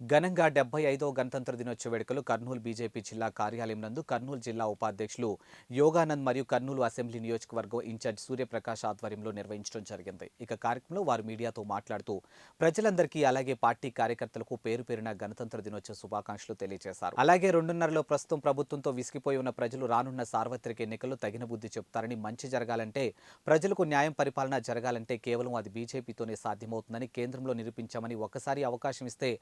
ఘనంగా డెబ్బై ఐదో గణతంత్ర దినోత్సవ వేడుకలు కర్నూలు బీజేపీ జిల్లా కార్యాలయం నందు కర్నూలు జిల్లా ఉపాధ్యక్షులు యోగానంద్ మరియు కర్నూలు అసెంబ్లీ నియోజకవర్గం ఇన్ఛార్జ్ సూర్యప్రకాష్ ఆధ్వర్యంలో నిర్వహించడం జరిగింది. ఇక కార్యక్రమంలో వారు మీడియాతో మాట్లాడుతూ ప్రజలందరికీ అలాగే పార్టీ కార్యకర్తలకు పేరు పేరున గణతంత్ర దినోత్సవ శుభాకాంక్షలు తెలియజేశారు. అలాగే రెండున్నరలో ప్రస్తుతం ప్రభుత్వంతో విసిగిపోయి ఉన్న ప్రజలు రానున్న సార్వత్రిక ఎన్నికల్లో తగిన బుద్ధి చెప్తారని మంచి జరగాలంటే ప్రజలకు న్యాయం పరిపాలన జరగాలంటే కేవలం అది బీజేపీతోనే సాధ్యమవుతుందని కేంద్రంలో నిరూపించామని ఒక్కసారి అవకాశం ఇస్తే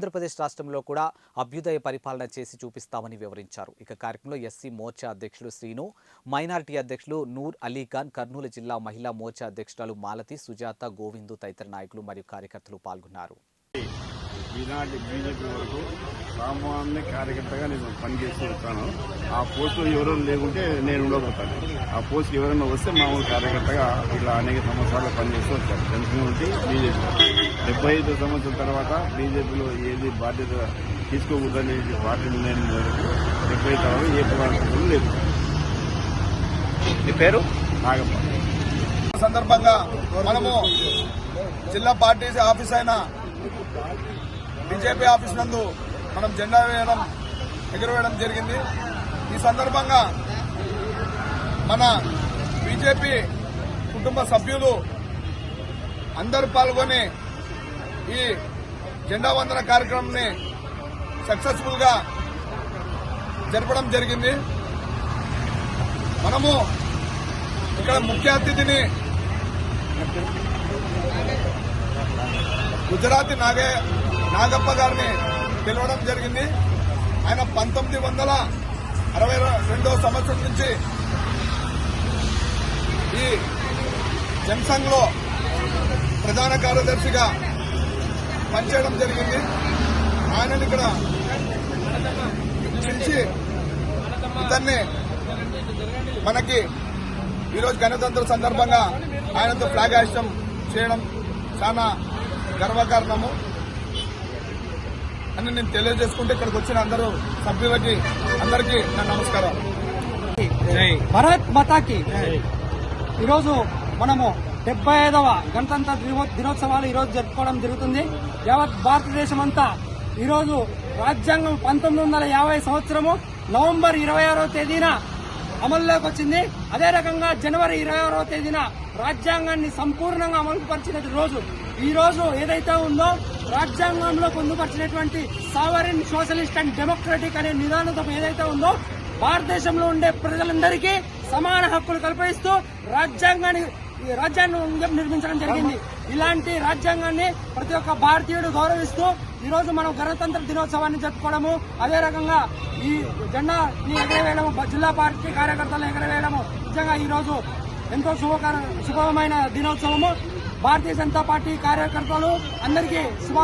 ఆంధ్రప్రదేశ్ రాష్ట్రంలో కూడా అభ్యుదయ పరిపాలన చేసి చూపిస్తామని వివరించారు. ఇక కార్యక్రమంలో ఎస్సీ మోర్చా అధ్యక్షులు శ్రీను మైనారిటీ అధ్యక్షులు నూర్ అలీఖాన్ కర్నూలు జిల్లా మహిళా మోర్చా అధ్యక్షురాలు మాలతి సుజాత గోవిందు తదితర నాయకులు మరియు కార్యకర్తలు పాల్గొన్నారు. ఈనాటి బీజేపీ వరకు సామాన్య కార్యకర్తగా నేను పనిచేస్తూ ఉంటాను. ఆ పోస్టులో ఎవరైనా లేకుంటే నేను ఉండబోతాను. ఆ పోస్ట్ ఎవరైనా వస్తే మామూలు కార్యకర్తగా ఇలా అనేక సంవత్సరాలు పనిచేస్తూ వచ్చాను. జనసేన బీజేపీ డెబ్బై ఐదు సంవత్సరాల తర్వాత బీజేపీలో ఏది బాధ్యత తీసుకోకూడదనే పార్టీ నిర్ణయం మేరకు డెబ్బై తర్వాత ఏ ప్రమాణం లేదు. పేరు? నాగప్ప. సందర్భంగా మనము జిల్లా పార్టీ ఆఫీస్ అయిన బీజేపీ ఆఫీస్ నందు మనం జెండా వేయడం ఎగురవేయడం జరిగింది. ఈ సందర్భంగా మన బీజేపీ కుటుంబ సభ్యులు అందరూ పాల్గొని ఈ జెండా వందన కార్యక్రమాన్ని సక్సెస్ఫుల్గా జరపడం జరిగింది. మనము ఇక్కడ ముఖ్య అతిథిని గుజరాతీ నాగే నాగప్ప గారిని పిలవడం జరిగింది. ఆయన పంతొమ్మిది వందల అరవై రెండవ సంవత్సరం నుంచి ఈ జనసంఘ్లో ప్రధాన కార్యదర్శిగా పనిచేయడం జరిగింది. ఆయనని ఇక్కడ పిలిచి ఇతన్ని మనకి ఈరోజు గణతంత్ర సందర్భంగా ఆయనతో ఫ్లాగ్ హాస్యం చేయడం చాలా గర్వకారణము. అని నేను తెలియజేసుకుంటే ఇక్కడికి వచ్చిన అందరూ సభ్యులకి అందరికీ నా నమస్కారం. భారత్ మాతాకి. ఈరోజు మనము డెబ్బై ఐదవ గణతంత్ర దినో- దినోత్సవాలు ఈరోజు జరుపుకోవడం జరుగుతుంది. యావత్ భారతదేశం అంతా ఈరోజు రాజ్యాంగం పంతొమ్మిది వందల యాభై సంవత్సరము నవంబర్ ఇరవై ఆరో తేదీన అమల్లోకి వచ్చింది. అదే రకంగా జనవరి ఇరవై ఆరో తేదీన రాజ్యాంగాన్ని సంపూర్ణంగా అమలుపరిచిన రోజు. ఈ రోజు ఏదైతే ఉందో రాజ్యాంగంలో పొందుపరిచినటువంటి సావరిన్ సోషలిస్ట్ అండ్ డెమోక్రటిక్ అనే నిదానత ఏదైతే ఉందో భారతదేశంలో ఉండే ప్రజలందరికీ సమాన హక్కులు కల్పిస్తూ రాజ్యాంగాన్ని రాజ్యాంగం నిర్మించడం జరిగింది. ఇలాంటి రాజ్యాంగాన్ని ప్రతి ఒక్క భారతీయుడు గౌరవిస్తూ ఈ రోజు మనం గణతంత్ర దినోత్సవాన్ని జరుపుకోవడము అదే రకంగా ఈ జెండాని ఎగరవేయడము జిల్లా పార్టీ కార్యకర్తలను ఎగరవేయడము నిజంగా ఈ రోజు ఎంతో శుభకర శుభమైన దినోత్సవము. భారతీయ జనతా పార్టీ కార్యకర్తలు అందరికీ శుభ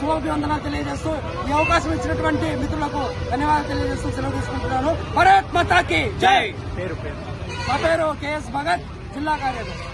శుభాభివందనాలు తెలియజేస్తూ ఈ అవకాశం ఇచ్చినటువంటి మిత్రులకు ధన్యవాదాలు తెలియజేస్తూ సెలవు తీసుకుంటున్నాను. భారత్ మాతాకి జై! నా పేరు కేఎస్ భగత్ జిల్లా కార్యదర్శి.